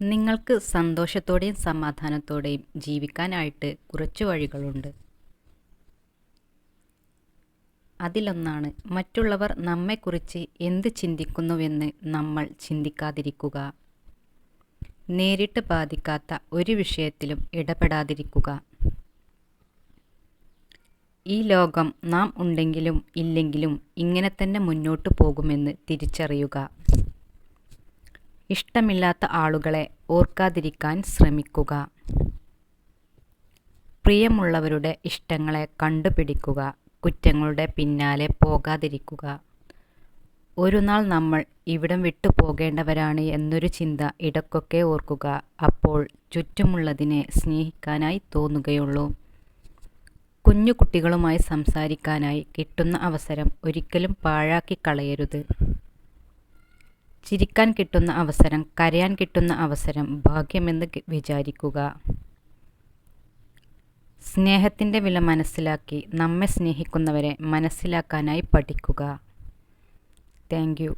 നിങ്ങൾക്ക് സന്തോഷത്തോടെയും സമാധാനത്തോടെയും ജീവിക്കാനായിട്ട് കുറച്ച് വഴികളുണ്ട്. അതിലൊന്നാണ് മറ്റുള്ളവർ നമ്മെക്കുറിച്ച് എന്ത് ചിന്തിക്കുന്നുവെന്ന് നമ്മൾ ചിന്തിക്കാതിരിക്കുക. നേരിട്ട് ബാധിക്കാത്ത ഒരു വിഷയത്തിലും ഇടപെടാതിരിക്കുക. ഈ ലോകം നാം ഉണ്ടെങ്കിലും ഇല്ലെങ്കിലും ഇങ്ങനെ തന്നെ മുന്നോട്ട് പോകുമെന്ന് തിരിച്ചറിയുക. ഇഷ്ടമില്ലാത്ത ആളുകളെ ഓർക്കാതിരിക്കാൻ ശ്രമിക്കുക. പ്രിയമുള്ളവരുടെ ഇഷ്ടങ്ങളെ കണ്ടുപിടിക്കുക. കുറ്റങ്ങളുടെ പിന്നാലെ പോകാതിരിക്കുക. ഒരു നാൾ നമ്മൾ ഇവിടം വിട്ടു പോകേണ്ടവരാണ് എന്നൊരു ചിന്ത ഇടക്കൊക്കെ ഓർക്കുക. അപ്പോൾ ചുറ്റുമുള്ളതിനെ സ്നേഹിക്കാനായി തോന്നുകയുള്ളൂ. കുഞ്ഞു കുട്ടികളുമായി സംസാരിക്കാനായി കിട്ടുന്ന അവസരം ഒരിക്കലും പാഴാക്കി കളയരുത്. ചിരിക്കാൻ കിട്ടുന്ന അവസരം കരയാൻ കിട്ടുന്ന അവസരം ഭാഗ്യമെന്ന് വിചാരിക്കുക. സ്നേഹത്തിന്റെ വില മനസ്സിലാക്കി നമ്മെ സ്നേഹിക്കുന്നവരെ മനസ്സിലാക്കാനായി പഠിക്കുക. താങ്ക്